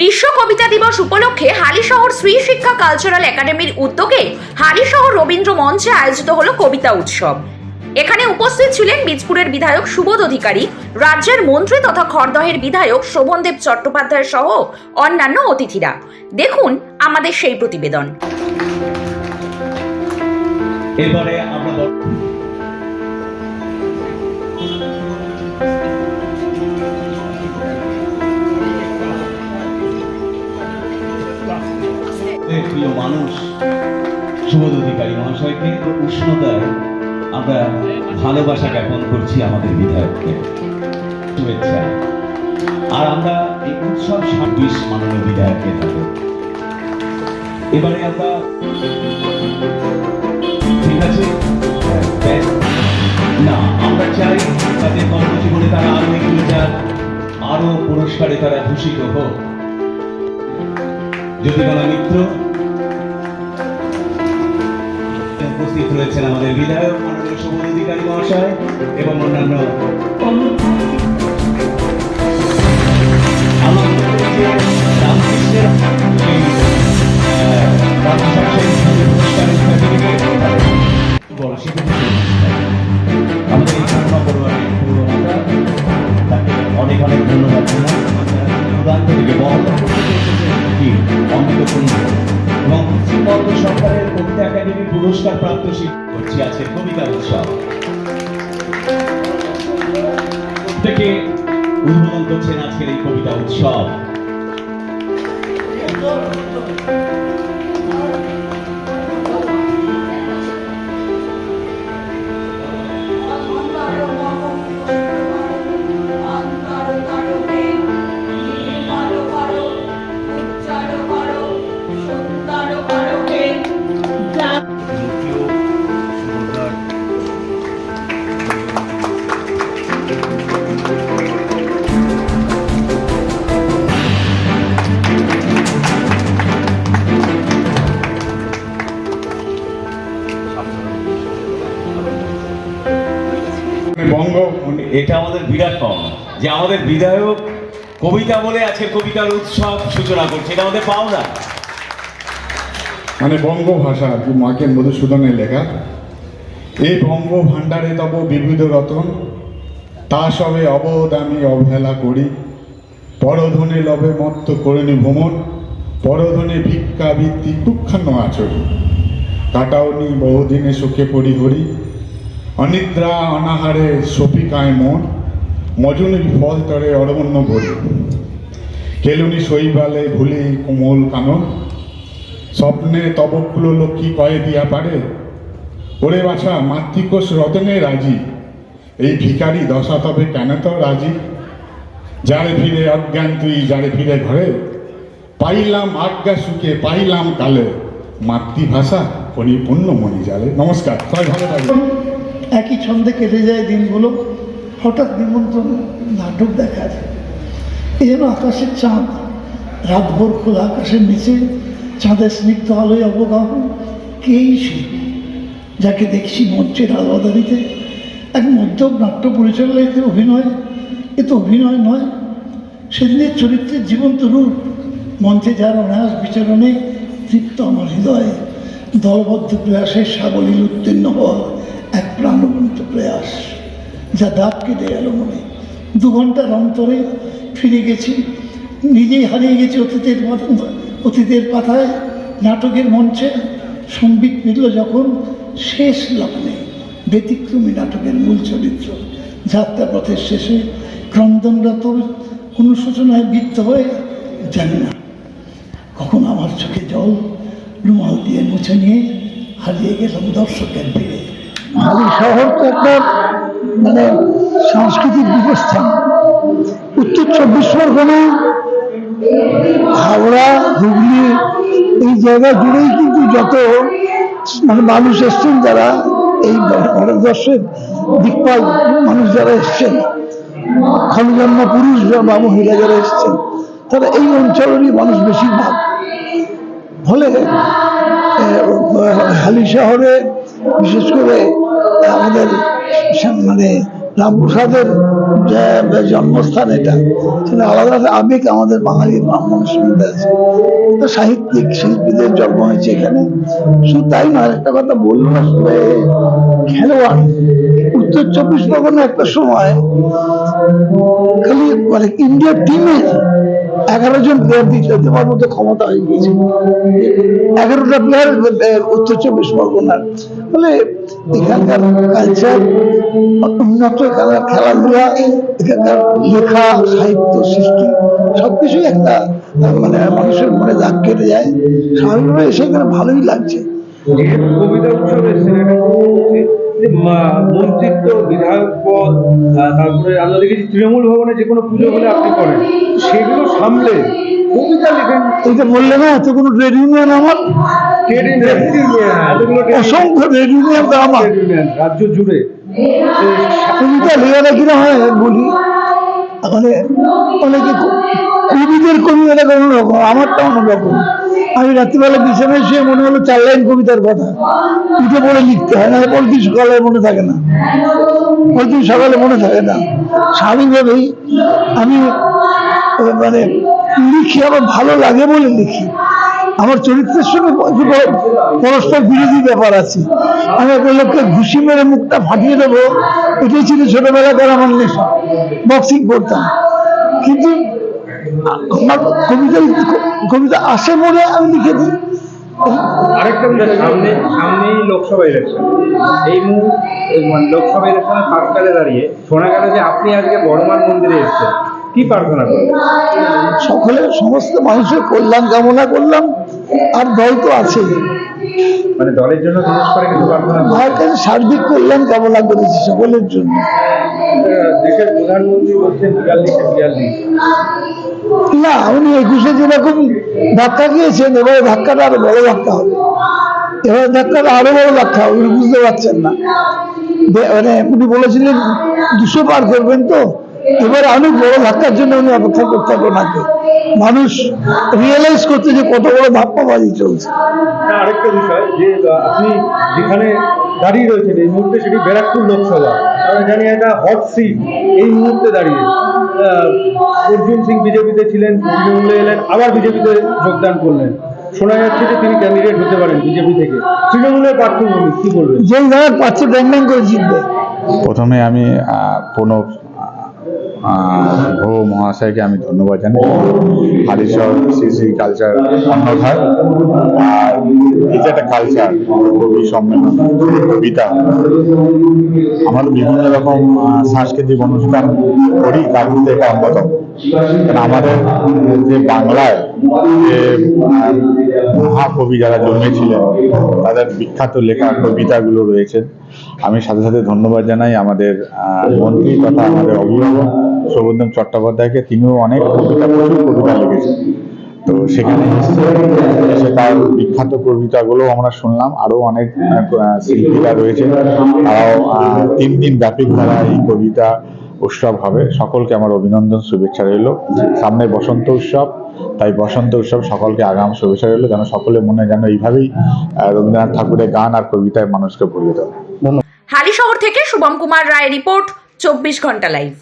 বিশ্ব কবিতা দিবস উপলক্ষে হালিশহর শ্রী শিক্ষা কালচারাল একাডেমির উদ্যোগে হালিশহর রবীন্দ্র মঞ্চে আয়োজিত হলো কবিতা উৎসব। এখানে উপস্থিত ছিলেন বীজপুরের বিধায়ক সুবোধ অধিকারী, রাজ্যের মন্ত্রী তথা খড়দহের বিধায়ক শোভনদেব চট্টোপাধ্যায় সহ অন্যান্য অতিথিরা। দেখুন আমাদের সেই প্রতিবেদন। এবারে সুবোধ অধিকারী মহাশয়কে উষ্ণতায় আমরা ভালোবাসা জ্ঞাপন করছি আমাদের বিধায়ককে। শুভেচ্ছা। আর আমরা এই উৎসব ছাব্বিশ মাননীয় বিধায়ককে থাকব। এবারে আমরা ঠিক আছে? না, আমরা চাই তাদের কর্মজীবনে তারা আরও এগিয়ে যাক, আরও পুরস্কারে তারা ভূষিত হোক। জ্যোতিকলা মিত্র রয়েছেন আমাদের বিধায়ক, মাননীয় সুবোধ অধিকারী মহাশয় এবং অন্যান্য। অনেক অনেক ধন্যবাদ থেকে বহন করতে সরকারের কবিতা একাডেমি পুরস্কার প্রাপ্ত শিক্ষক আছে কবিতা উৎসব। থেকে উদ্বোধন করছেন আজকের এই কবিতা উৎসব। এটা আমাদের বিরাট পাওনা, যে আমাদের বিধায়ক কবিতা বলে আজকে কবিতার উৎসব সূচনা করছে, এটা আমাদের পাওনা। মানে বঙ্গ ভাষা মাকে মধুসূদনের লেখা। এই বঙ্গ ভাণ্ডারে তব বিবিধ রতন, তা সবে অবোধ আমি অবহেলা করি। পরধনে লবে মত্ত করিনি ভ্রমণ, পরধনে ভিক্ষা বৃত্তি দুঃখান্ন আচরি কাটাওনি বহুদিনে সুখে পড়ি হরি অনিদ্রা, অনাহারে সপিকায় মন, মজুনি ফল তরে অরণ্য ভরি। কেলুনি শৈবালে ভুলি কোমল কানন, স্বপ্নে তবকুলো লক্ষ্মী কয়ে দিয়া পারে, ওরে বাছা, মাতৃকোষ রতনে রাজি, এই ভিখারি দশা তবে কেন তো রাজি? যারে ফিরে অজ্ঞান তুই, যারে ফিরে ঘরে, পাইলাম আজ্ঞা সুখে, পাইলাম কালে, মাতৃভাষা পরিপূর্ণ মনি জালে। নমস্কার, সবাই ভালো থাকবেন। একই ছন্দে কেটে যায় দিনগুলো। হঠাৎ নিমন্ত্রণ নাটক দেখার এই যেন আকাশের চাঁদ। রাতভর খোলা আকাশের নিচে, চাঁদের স্নিগ্ধ আলোয় অবগাহ। কেই সে? যাকে দেখছি মঞ্চের আলাদারিতে। এক মধ্যম নাট্য পরিচালনাতে অভিনয়, এ তো অভিনয় নয়। সেদিনের চরিত্রের জীবন্ত রূপ, মঞ্চে যার অনায়াস বিচরণে তৃপ্ত আমার হৃদয়ে দলবদ্ধ প্রয়াসের সাবলীল উত্তীর্ণ হওয়া। এক প্রাণবন্ত প্রয়াস যা দাগ কেটে গেল মনে। দু ঘণ্টার অন্তরে ফিরে গেছি, নিজেই হারিয়ে গেছি অতীতের অতীতের পাতায়, নাটকের মঞ্চে। সম্বিত মিলল যখন শেষ লগ্নে ব্যতিক্রমী নাটকের মূল চরিত্র। যাত্রা পথের শেষে ক্রন্দনরত অনুশোচনায় বৃত্ত হয়ে জানি না, কখন আমার চোখে জল রুমাল দিয়ে মুছে নিয়ে হারিয়ে গেলাম দর্শকের ভিড়ে। হালি শহর তো একটা মানে সাংস্কৃতিক বিবেস্থান উত্তর চব্বিশ পরগনা, হাওড়া, হুগলি, এই জায়গা জুড়েই কিন্তু যত মানে মানুষ এসছেন যারা, এই ভারতবর্ষের দিকপাল মানুষ যারা এসছেন খনজন্ম পুরুষ বা মহিলা যারা এসছেন, তারা এই অঞ্চলেরই মানুষ বেশিরভাগ। ফলে হালি শহরে, বিশেষ করে আমাদের সা- মানে রামপ্রসাদের যে জন্মস্থান এটা, সেটা আলাদা আবেগ আমাদের বাঙালি মানুষের মধ্যে আছে। সাহিত্যিক শিল্পীদের জন্ম হয়েছে এখানে। শুধু তাই নয় একটা কথা বলব আসলে খেলোয়াড়। উত্তর চব্বিশ পরগনা একটা সময় খালি মানে ইন্ডিয়ার টিমের এগারো জন প্লেয়ার দিতে দেওয়ার মতো ক্ষমতা হয়ে গিয়েছে। এগারোটা প্লেয়ার উত্তর চব্বিশ পরগনার। ফলে এখানকার কালচার উন্নত এখানকার খেলাধুলা এখানকার লেখা সাহিত্য সৃষ্টি সবকিছুই একটা মানে মানুষের মনে দাগ কেটে যায়। স্বাভাবিকভাবে এসে এখানে ভালোই লাগছে। কবিতা উৎসব মন্ত্রিত্ব বিধায়ক পদ তারপরে আমরা দেখেছি তৃণমূল ভবনে যে কোনো পুজো হলে আপনি করেন। সেগুলো সামলে কবিতা লেখেন। এই যে বললে না এত কোনো ট্রেড ইউনিয়ন আমার অসংখ্য ট্রেড ইউনিয়ন আমার। রাজ্য জুড়ে। কবিতা লেখাটা কিনা হয় বলি? মানে অনেকে কবিদের কবিতা অন্যরকম আমারটা অন্যরকম। আমি রাত্রিবেলা বিছানায় শুয়ে মনে হলো চার লাইন কবিতার কথা। উঠে পড়ে লিখতে হয় না পরদিন সকালে মনে থাকে না। পরদিন সকালে মনে থাকে না। স্বাভাবিকভাবেই আমি মানে লিখি, আমার ভালো লাগে বলে লিখি। আমার চরিত্রের সঙ্গে পরস্পর বিরোধী ব্যাপার আছে। আমি একটা লোককে ঘুষি মেরে মুখটা ফাটিয়ে দেবো, এটাই ছিল ছোটবেলাকার আমার নেশা বক্সিং করতাম। কিন্তু আমার কবিতা কবিতা আসে মনে আমি লিখে দিই আরেকটা বিষয়, সামনে, সামনেই লোকসভা ইলেকশন এই মুহূর্তে মানে লোকসভা ইলেকশনের দাঁড়িয়ে শোনা গেল যে আপনি আজকে বড়মান মন্দিরে এসেছেন। কি প্রার্থনা করবেন সকলের সমস্ত মানুষের কল্যাণ কামনা করলাম আর দল তো আছেই। মানে দলের জন্য বিশেষ করে কিছু প্রার্থনা? কাছে সার্বিক কল্যাণ কামনা করেছি সকলের জন্য। দেশের প্রধানমন্ত্রী বলছেন বিয়াল্লিশে বিয়াল্লিশ। না উনি একুশে যেরকম ধাক্কা খেয়েছেন এবারে ধাক্কাটা আরও বড় ধাক্কা হবে। এবারে ধাক্কাটা আরও বড় ধাক্কা হবে উনি বুঝতে পারছেন না। মানে উনি বলেছিলেন দুশো পার করবেন তো? এবারে অনেক বড় ধাক্কার জন্য উনি অপেক্ষা করতে হবে ওনাকে। মানুষ রিয়েলাইজ করতে যে কত বড় ধাপ্পাবাজি চলছে। আরেকটা বিষয় যে আপনি যেখানে দাঁড়িয়ে রয়েছেন এই মুহূর্তে সেটি ব্যারাকপুর লোকসভা। আমরা জানি এটা হট সিট এই মুহূর্তে দাঁড়িয়ে। আহ, অর্জুন সিং বিজেপিতে ছিলেন তৃণমূলে এলেন আবার বিজেপিতে যোগদান করলেন। শোনা যাচ্ছে যে তিনি ক্যান্ডিডেট হতে পারেন বিজেপি থেকে। তৃণমূলের প্রার্থভূমি কি বলবেন? যে পাচ্ছে ব্যাং ব্যাং করে জিতবে। প্রথমে আমি আহ, ভৌ মহাশয়কে আমি ধন্যবাদ জানাই। হালিশহর শ্রী শ্রী কালচার অন্নধার, আর যে একটা কালচার কবি সম্মেলন, কবিতা। আমরা বিভিন্ন রকম সাংস্কৃতিক অনুষ্ঠান করি, তার মধ্যে এটা কারণ আমাদের যে বাংলায় যে মহাকবি যারা জন্মেছিলেন, তাদের বিখ্যাত লেখা কবিতাগুলো রয়েছে। আমি সাথে সাথে ধন্যবাদ জানাই আমাদের মন্ত্রী তথা আমাদের অভিভাবক। সৌবন্দম চট্টোপাধ্যায়কে তিনিও অনেক কবিতা, প্রচুর কবিতা লিখেছেন। তো সেখানে এসে তার বিখ্যাত কবিতাগুলো আমরা শুনলাম। আরও অনেক শিল্পীরা রয়েছে তারাও তিন দিন ব্যাপী তারা এই কবিতা উৎসব হবে। সকলকে আমার অভিনন্দন, শুভেচ্ছা রইল। সামনে বসন্ত উৎসব, তাই বসন্ত উৎসব সকলকে আগাম শুভেচ্ছা রইল, যেন সকলের মনে যেন এইভাবেই রবীন্দ্রনাথ ঠাকুরের গান আর কবিতায় মানুষকে ভরিয়ে দেয় হালি শহর থেকে শুভম কুমার রায় রিপোর্ট, চব্বিশ ঘণ্টা লাইভ।